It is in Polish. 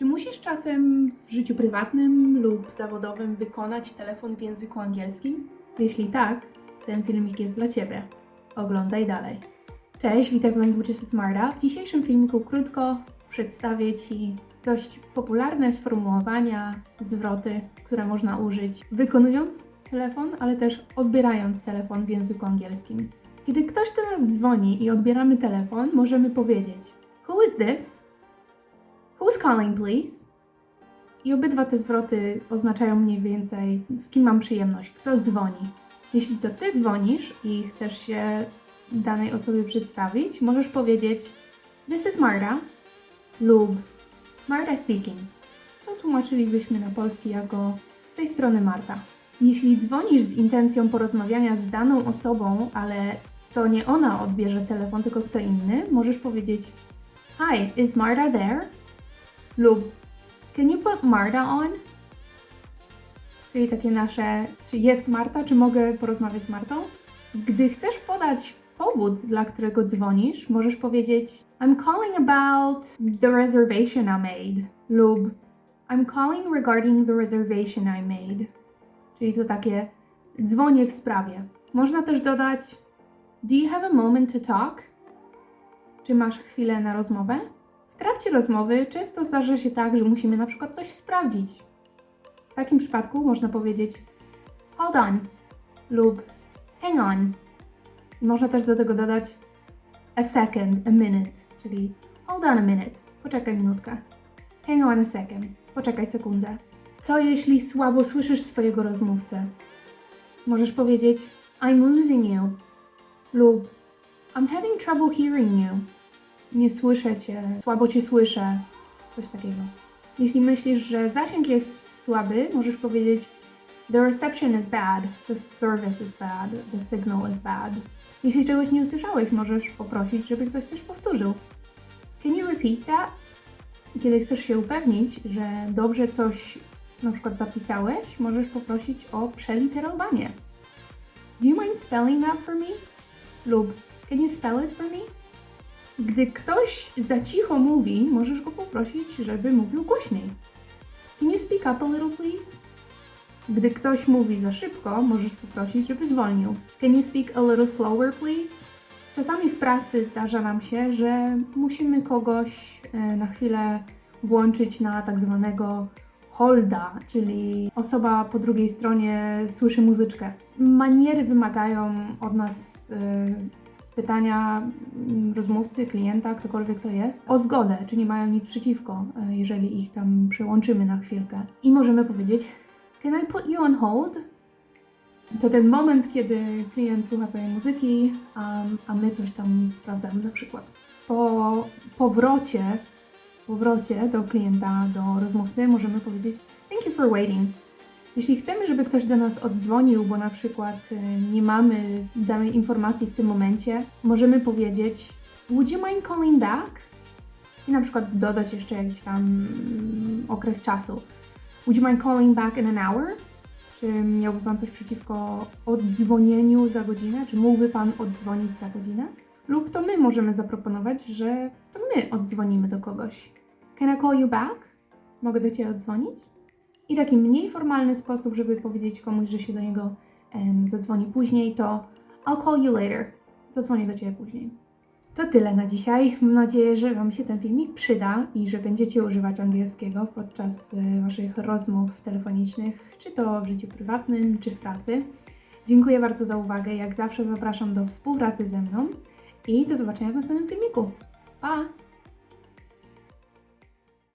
Czy musisz czasem w życiu prywatnym lub zawodowym wykonać telefon w języku angielskim? Jeśli tak, ten filmik jest dla Ciebie. Oglądaj dalej. Cześć, witaj w Languages with Marta. W dzisiejszym filmiku krótko przedstawię Ci dość popularne sformułowania, zwroty, które można użyć wykonując telefon, ale też odbierając telefon w języku angielskim. Kiedy ktoś do nas dzwoni i odbieramy telefon, możemy powiedzieć Who is this? Who's calling, please? I obydwa te zwroty oznaczają mniej więcej, z kim mam przyjemność, kto dzwoni. Jeśli to ty dzwonisz i chcesz się danej osobie przedstawić, możesz powiedzieć This is Marta lub Marta speaking, co tłumaczylibyśmy na polski jako z tej strony Marta. Jeśli dzwonisz z intencją porozmawiania z daną osobą, ale to nie ona odbierze telefon, tylko kto inny, możesz powiedzieć Hi, is Marta there? Lub Can you put Marta on? Czyli takie nasze, czy jest Marta, czy mogę porozmawiać z Martą? Gdy chcesz podać powód, dla którego dzwonisz, możesz powiedzieć I'm calling about the reservation I made lub I'm calling regarding the reservation I made. Czyli to takie dzwonię w sprawie. Można też dodać Do you have a moment to talk? Czy masz chwilę na rozmowę? W trakcie rozmowy często zdarza się tak, że musimy na przykład coś sprawdzić. W takim przypadku można powiedzieć hold on lub hang on. Można też do tego dodać a second, a minute, czyli hold on a minute, poczekaj minutkę. Hang on a second, poczekaj sekundę. Co jeśli słabo słyszysz swojego rozmówcę? Możesz powiedzieć I'm losing you lub I'm having trouble hearing you nie słyszę cię, słabo cię słyszę, coś takiego. Jeśli myślisz, że zasięg jest słaby, możesz powiedzieć The reception is bad, the service is bad, the signal is bad. Jeśli czegoś nie usłyszałeś, możesz poprosić, żeby ktoś coś powtórzył. Can you repeat that? Kiedy chcesz się upewnić, że dobrze coś na przykład zapisałeś, możesz poprosić o przeliterowanie. Do you mind spelling that for me? Lub Can you spell it for me? Gdy ktoś za cicho mówi, możesz go poprosić, żeby mówił głośniej. Can you speak up a little, please? Gdy ktoś mówi za szybko, możesz poprosić, żeby zwolnił. Can you speak a little slower, please? Czasami w pracy zdarza nam się, że musimy kogoś e, na chwilę włączyć na tak zwanego holda, czyli osoba po drugiej stronie słyszy muzyczkę. Maniery wymagają od nas e, pytania mm, rozmówcy, klienta, ktokolwiek to jest, o zgodę, czy nie mają nic przeciwko, e, jeżeli ich tam przełączymy na chwilkę. I możemy powiedzieć, can I put you on hold? To ten moment, kiedy klient słucha swojej muzyki, a, a my coś tam sprawdzamy na przykład. Po powrocie, powrocie do klienta, do rozmówcy możemy powiedzieć thank you for waiting. Jeśli chcemy, żeby ktoś do nas oddzwonił, bo na przykład y, nie mamy danej informacji w tym momencie, możemy powiedzieć Would you mind calling back? I na przykład dodać jeszcze jakiś tam mm, okres czasu. Would you mind calling back in an hour? Czy miałby Pan coś przeciwko oddzwonieniu za godzinę? Czy mógłby Pan oddzwonić za godzinę? Lub to my możemy zaproponować, że to my oddzwonimy do kogoś. Can I call you back? Mogę do Ciebie oddzwonić? I taki mniej formalny sposób, żeby powiedzieć komuś, że się do niego em, zadzwoni później, to I'll call you later. Zadzwonię do Ciebie później. To tyle na dzisiaj. Mam nadzieję, że Wam się ten filmik przyda i że będziecie używać angielskiego podczas y, Waszych rozmów telefonicznych, czy to w życiu prywatnym, czy w pracy. Dziękuję bardzo za uwagę. Jak zawsze zapraszam do współpracy ze mną i do zobaczenia w następnym filmiku. Pa!